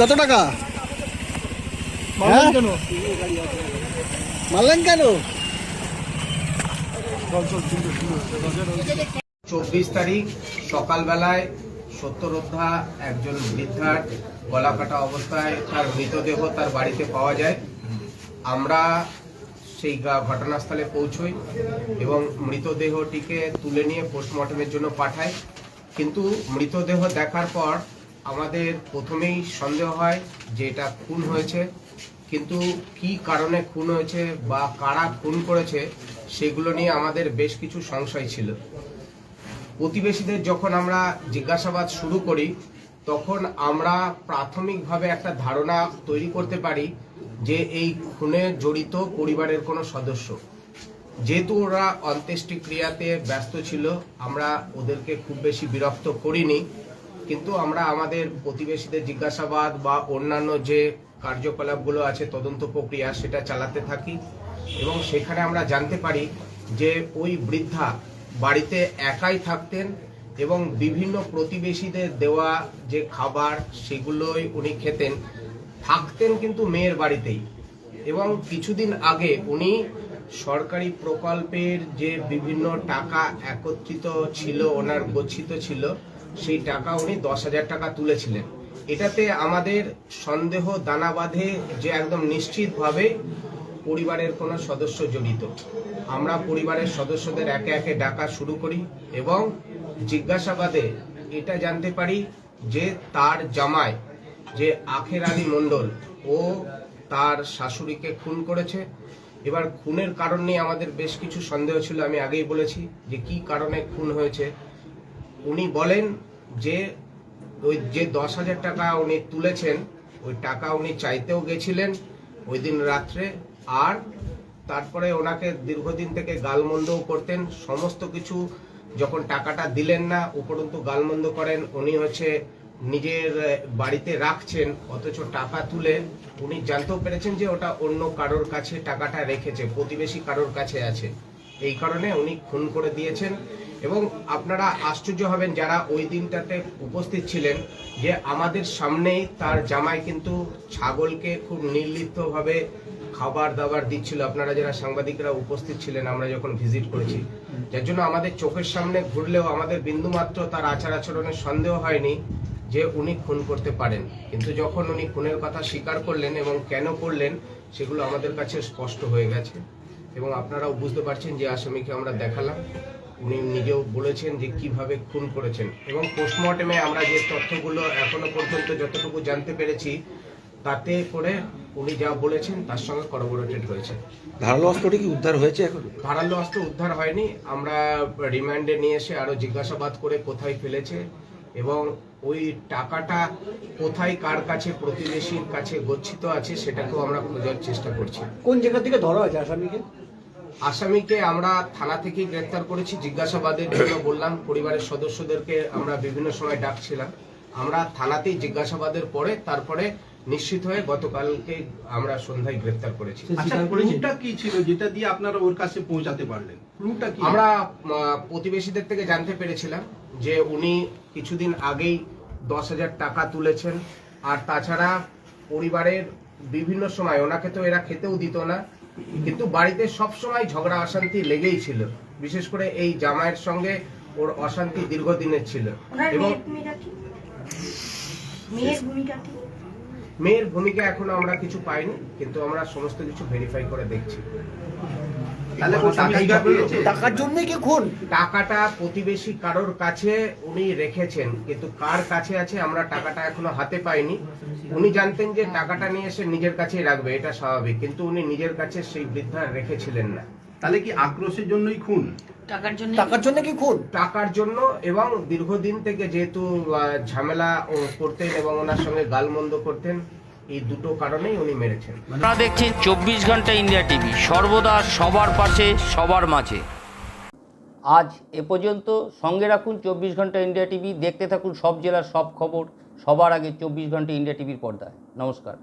কত টাকা? হ্যাঁ? মারলেন কেন? চব্বিশ তারিখ সকালবেলায় সত্যরোদ্ধা একজন বৃদ্ধার গলা কাটা অবস্থায় তার মৃতদেহ তার বাড়িতে পাওয়া যায়। আমরা সেই ঘটনাস্থলে পৌঁছই এবং মৃতদেহটিকে তুলে নিয়ে পোস্টমর্টমের জন্য পাঠাই। কিন্তু মৃতদেহ দেখার পর আমাদের প্রথমেই সন্দেহ হয় যে এটা খুন হয়েছে, কিন্তু কি কারণে খুন হয়েছে বা কারা খুন করেছে সেগুলো নিয়ে আমাদের বেশ কিছু সংশয় ছিল। প্রতিবেশীদের যখন আমরা জিজ্ঞাসাবাদ শুরু করি, তখন আমরা প্রাথমিকভাবে একটা ধারণা তৈরি করতে পারি যে এই খুনে জড়িত পরিবারের কোনো সদস্য। যেহেতু ওরা অন্ত্যেষ্টিক্রিয়াতে ব্যস্ত ছিল, আমরা ওদেরকে খুব বেশি বিরক্ত করিনি। কিন্তু আমরা আমাদের প্রতিবেশীদের জিজ্ঞাসাবাদ বা অন্যান্য যে কার্যকলাপগুলো আছে, তদন্ত প্রক্রিয়া, সেটা চালাতে থাকি। এবং সেখানে আমরা জানতে পারি যে ওই বৃদ্ধা বাড়িতে একাই থাকতেন এবং বিভিন্ন প্রতিবেশীদের দেওয়া যে খাবার, সেগুলোই উনি খেতেন। থাকতেন কিন্তু মেয়ের বাড়িতেই। এবং কিছুদিন আগে উনি সরকারি প্রকল্পের যে বিভিন্ন টাকা একত্রিত ছিল, ওনার গচ্ছিত ছিল, সেই টাকা উনি দশ হাজার টাকা তুলেছিলেন। এটাতে আমাদের সন্দেহ, দানা বাঁধে যে একদম নিশ্চিতভাবে পরিবারের কোনো সদস্য জড়িত। আমরা পরিবারের সদস্যদের একে একে ডাকা শুরু করি এবং জিজ্ঞাসাবাদে এটা জানতে পারি যে তার জামায় যে আখের আলী মণ্ডল, ও তার শাশুড়িকে খুন করেছে। এবার খুনের কারণ নিয়ে আমাদের বেশ কিছু সন্দেহ ছিল, আমি আগেই বলেছি যে কি কারণে খুন হয়েছে। উনি বলেন যে, ওই যে দশ হাজার টাকা উনি তুলেছেন, ওই টাকা উনি চাইতেও গেছিলেন ওই দিন রাত্রে। আর তারপরে ওনাকে দীর্ঘদিন থেকে গালমন্দও করতেন। সমস্ত কিছু যখন টাকাটা দিলেন না, উপরন্তু গালমন্দ করেন। উনি হচ্ছে নিজের বাড়িতে রাখছেন, অথচ টাকা তুলে উনি জানতেও পেরেছেন যে ওটা অন্য কারোর কাছে টাকাটা রেখেছে, প্রতিবেশী কারোর কাছে আছে। এই কারণে উনি খুন করে দিয়েছেন এবং আপনারা আশ্চর্য হবেন যারা ওই দিনটাতে উপস্থিত ছিলেন যে আমাদের সামনেই তার জামাই কিন্তু ছাগলকে খুব নির্লিপ্তভাবে খাবার দাবার দিচ্ছিল। আপনারা যারা সাংবাদিকরা উপস্থিত ছিলেন, আমরা যখন ভিজিট করেছি, যার জন্য আমাদের চোখের সামনে ঘুরলেও আমাদের বিন্দুমাত্র তার আচার আচরণের সন্দেহ হয়নি। যে উনি খুন করতে পারেন। কিন্তু যখন উনি খুনের কথা স্বীকার করলেন এবং কেন করলেন সেগুলো আমাদের কাছে স্পষ্ট হয়ে গেছে। এবং আপনারাও বুঝতে পারছেন যে আসামিকে আমরা দেখালাম। উনি নিজেও বলেছেন যে কীভাবে খুন করেছেন। এবং পোস্টমর্টমে আমরা যে তথ্যগুলো এখনও পর্যন্ত যতটুকু জানতে পেরেছি তাতে করে উনি যা বলেছেন তার সঙ্গে করবোরেটেড হয়েছে। ধারালো অস্ত্রটি কি উদ্ধার হয়েছে এখন? ধারালো অস্ত্র উদ্ধার হয়নি। আমরা রিমান্ডে নিয়ে এসে আরও জিজ্ঞাসাবাদ করে কোথায় ফেলেছে এবং ওই টাকাটা কোথায় কার কাছে প্রতিবেশীর কাছে গচ্ছিত আছে সেটাকেও আমরা খোঁজার চেষ্টা করছি। কোন জায়গা থেকে ধরা হয়েছে আসামিকে? আসামিকে আমরা থানা থেকে গ্রেফতার করেছি জিজ্ঞাসাবাদের জন্য বললাম পরিবারের সদস্যদেরকে আমরা বিভিন্ন সময় ডাকছিলাম। আমরা থানাতেই জিজ্ঞাসাবাদের পরে তারপরে নিশ্চিত হয়ে গতকালকে আমরা সন্ধ্যায় গ্রেফতার করেছি। আচ্ছা ক্লুটা কি ছিল যেটা দিয়ে আপনারা ওর কাছে পৌঁছাতে পারলেন? ক্লুটা কি? আমরা প্রতিবেশীদের থেকে জানতে পেরেছিলাম যে উনি কিছুদিন আগেই দশ হাজার টাকা তুলেছেন। আর তাছাড়া পরিবারের বিভিন্ন সময় ওনাকে তো এরা খেতেও দিত না কিন্তু বাড়িতে সব সময় ঝগড়া অশান্তি লেগেই ছিল। বিশেষ করে এই জামাইয়ের সঙ্গে ওর অশান্তি দীর্ঘদিনের ছিল। এবং মেয়ের ভূমিকা কি? মেয়ের ভূমিকা এখনও আমরা কিছু পাইনি কিন্তু আমরা সমস্ত কিছু ভেরিফাই করে দেখছি। টাকার কি খুন? টাকাটা প্রতিবেশী কারোর কাছে উনি রেখেছেন কিন্তু কার কাছে আছে আমরা টাকাটা এখনও হাতে পাইনি। উনি জানতেন যে টাকাটা নিয়ে এসে নিজের কাছেই রাখবে এটা স্বাভাবিক কিন্তু উনি নিজের কাছে সেই বৃদ্ধা রেখেছিলেন না। তাহলে কি আক্রোশের জন্যই খুন? টাকার জন্য টাকার জন্য কি খুন? টাকার জন্য এবং দীর্ঘদিন থেকে যেহেতু ঝামেলা ও করতেন এবং ওনার সঙ্গে গালমন্দ করতেন এই দুটো কারণেই উনি মেরেছেন। আপনারা দেখছেন চব্বিশ ঘণ্টা ইন্ডিয়া টিভি সর্বদা সবার পাশে সবার মাঝে। আজ এ পর্যন্ত সঙ্গে রাখুন চব্বিশ ঘণ্টা ইন্ডিয়া টিভি দেখতে থাকুন সব জেলার সব খবর সবার আগে চব্বিশ ঘণ্টা ইন্ডিয়া টিভির পর্দায়। নমস্কার।